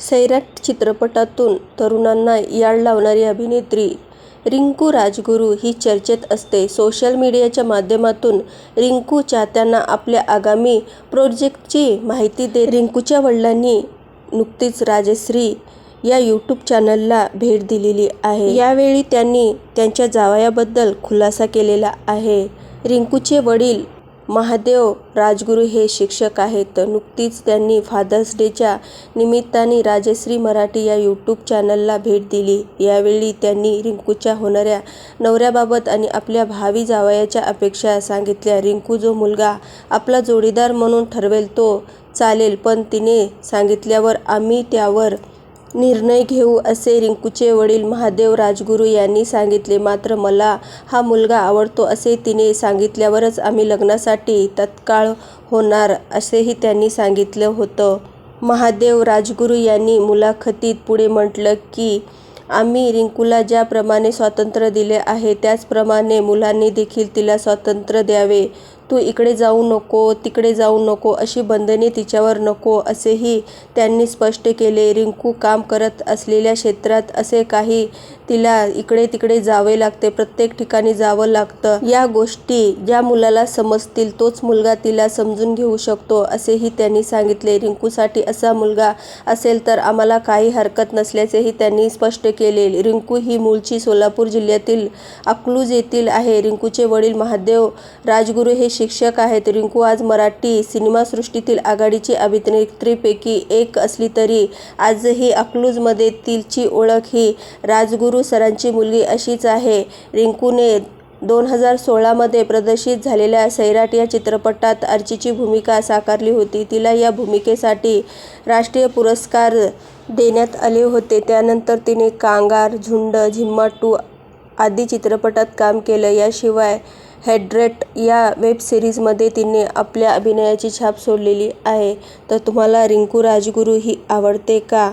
सैराट चित्रपटातून तरुणांना याड लावणारी अभिनेत्री रिंकू राजगुरू ही चर्चेत असते. सोशल मीडियाच्या माध्यमातून रिंकू चाहत्यांना आपल्या आगामी प्रोजेक्टची माहिती दे रिंकूच्या वडिलांनी नुकतीच राजश्री या यूट्यूब चॅनलला भेट दिलेली आहे. यावेळी त्यांनी त्यांच्या जावयाबद्दल खुलासा केलेला आहे. रिंकूचे वडील महादेव राजगुरू हे शिक्षक आहेत. नुकतीच त्यांनी फादर्स डेच्या निमित्ताने राजश्री मराठी या यूट्यूब चॅनलला भेट दिली. यावेळी त्यांनी रिंकूच्या होणाऱ्या नवऱ्याबाबत आणि आपल्या भावी जावयाच्या अपेक्षा सांगितल्या. रिंकू जो मुलगा आपला जोडीदार म्हणून ठरवेल तो चालेल पण तिने सांगितल्यावर आम्ही त्यावर निर्णय घेऊ असे रिंकूचे वडील महादेव राजगुरू यांनी सांगितले. मात्र मला हा मुलगा आवडतो असे तिने सांगितल्यावरच आम्ही लग्नासाठी तत्काळ होणार असेही त्यांनी सांगितलं होतं. महादेव राजगुरू यांनी मुलाखतीत पुढे म्हटलं की आम्ही रिंकूला ज्याप्रमाणे स्वातंत्र्य दिले आहे त्याचप्रमाणे मुलांनी देखील तिला स्वातंत्र्य द्यावे. तू इकडे जाऊ नको, तिकडे जाऊ नको अशी बंधने तिच्यावर नको असेही त्यांनी स्पष्ट केले. रिंकू काम करत असलेल्या क्षेत्रात असे काही तिला इकडे तिकडे जावे लागते, प्रत्येक ठिकाणी जावं लागतं. या गोष्टी ज्या मुलाला समजतील तोच मुलगा तिला समजून घेऊ शकतो असेही त्यांनी सांगितले. रिंकूसाठी असा मुलगा असेल तर आम्हाला काही हरकत नसल्याचेही त्यांनी स्पष्ट केले. रिंकू ही मूळची सोलापूर जिल्ह्यातील अकलूज येथील आहे. रिंकूचे वडील महादेव राजगुरू हे शिक्षक आहेत. रिंकू आज मराठी सिनेमासृष्टीतील आघाडीची अभिनेत्रीपैकी एक असली तरी आजही अकलूजमध्ये तिची ओळख ही राजगुरू सरांची मुलगी अशीच आहे. रिंकूने दोन हजार सोळामध्ये प्रदर्शित झालेल्या सैराट या चित्रपटात अर्चीची भूमिका साकारली होती. तिला या भूमिकेसाठी राष्ट्रीय पुरस्कार देण्यात आले होते. त्यानंतर तिने कांगार, झुंड, झिम्मा टू आदी चित्रपटात काम केलं. याशिवाय हॅड्रेट या वेबसिरीजमध्ये तिने आपल्या अभिनयाची छाप सोडलेली आहे. तर तुम्हाला रिंकू राजगुरू ही आवडते का?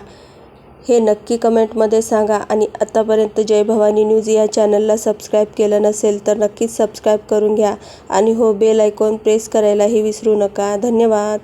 हे नक्की कमेंटमध्ये सांगा आणि आतापर्यंत जय भवानी न्यूज या चॅनलला सबस्क्राईब केलं नसेल तर नक्कीच सबस्क्राईब करून घ्या आणि हो बेल आयकॉन प्रेस करायलाही विसरू नका. धन्यवाद.